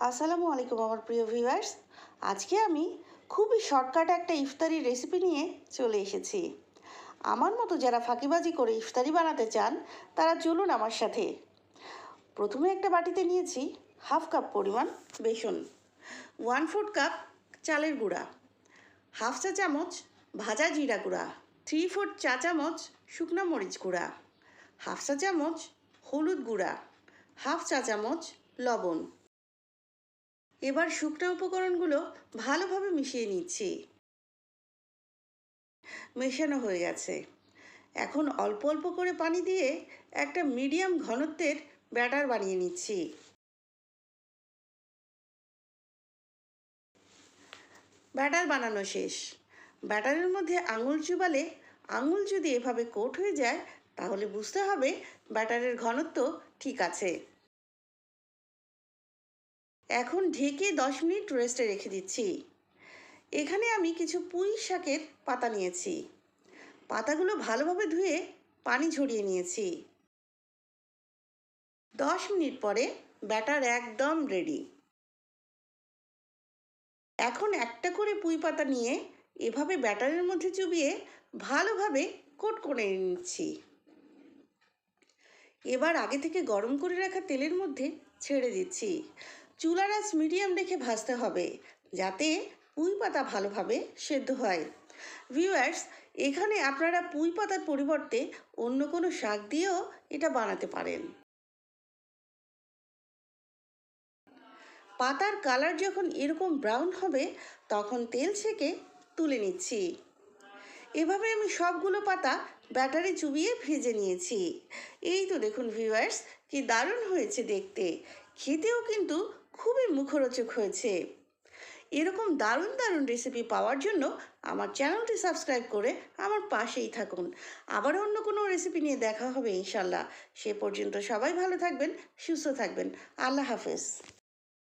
আসসালামু আলাইকুম আমার প্রিয় ভিউয়ার্স আজকে আমি খুবই শর্টকাট একটা ইফতারি রেসিপি নিয়ে চলে এসেছি। আমার মতো যারা ফাঁকিবাজি করে ইফতারি বানাতে চান, তারা চলুন আমার সাথে। প্রথমে একটা বাটিতে নিয়েছি হাফ কাপ পরিমাণ বেসন ওয়ান ফোর্থ কাপ চালের গুঁড়া হাফ চা চামচ ভাজা জিরা গুঁড়া থ্রি ফোর্থ চা চামচ শুকনো মরিচ গুঁড়া হাফ চা চামচ হলুদ গুঁড়া হাফ চা চামচ লবণ। এবার শুকনো উপকরণগুলো ভালোভাবে মিশিয়ে নিচ্ছি। মেশানো হয়ে গেছে। এখন অল্প অল্প করে পানি দিয়ে একটা মিডিয়াম ঘনত্বের ব্যাটার বানিয়ে নিচ্ছি। ব্যাটার বানানো শেষ। ব্যাটারের মধ্যে আঙুল চুবালে আঙুল যদি এভাবে কোট হয়ে যায়, তাহলে বুঝতে হবে ব্যাটারের ঘনত্ব ঠিক আছে। এখন ঢেকে দশ মিনিট রেস্টে রেখে দিচ্ছি। এখানে আমি কিছু পুঁই শাকের পাতা নিয়েছি। পাতাগুলো ভালোভাবে ধুয়ে পানি ঝরিয়ে নিয়েছি। দশ মিনিট পরে ব্যাটার একদম রেডি এখন একটা করে পুঁই পাতা নিয়ে এভাবে ব্যাটারের মধ্যে চুবিয়ে ভালোভাবে কোট করে নিচ্ছি। এবার আগে থেকে গরম করে রাখা তেলের মধ্যে ছেড়ে দিচ্ছি। চুলার আঁচ মিডিয়াম রেখে ভাজতে হবে, যাতে পুঁই পাতা ভালোভাবে সেদ্ধ হয়। ভিউয়ার্স, এখানে আপনারা পুঁই পাতার পরিবর্তে অন্য কোনো শাক দিয়েও এটা বানাতে পারেন। পাতার কালার যখন এরকম ব্রাউন হবে, তখন তেল ছেঁকে তুলে নিচ্ছি। এভাবে আমি সবগুলো পাতা ব্যাটারি চুবিয়ে ভেজে নিয়েছি। এই তো দেখুন ভিউয়ার্স, কি দারুণ হয়েছে দেখতে। খেতেও কিন্তু খুবই মুখরোচক হয়েছে। এরকম দারুণ দারুণ রেসিপি পাওয়ার জন্য আমার চ্যানেলটি সাবস্ক্রাইব করে আমার পাশেই থাকুন। আবার অন্য কোনো রেসিপি নিয়ে দেখা হবে ইনশাল্লাহ। সে পর্যন্ত সবাই ভালো থাকবেন, সুস্থ থাকবেন। আল্লাহ হাফেজ।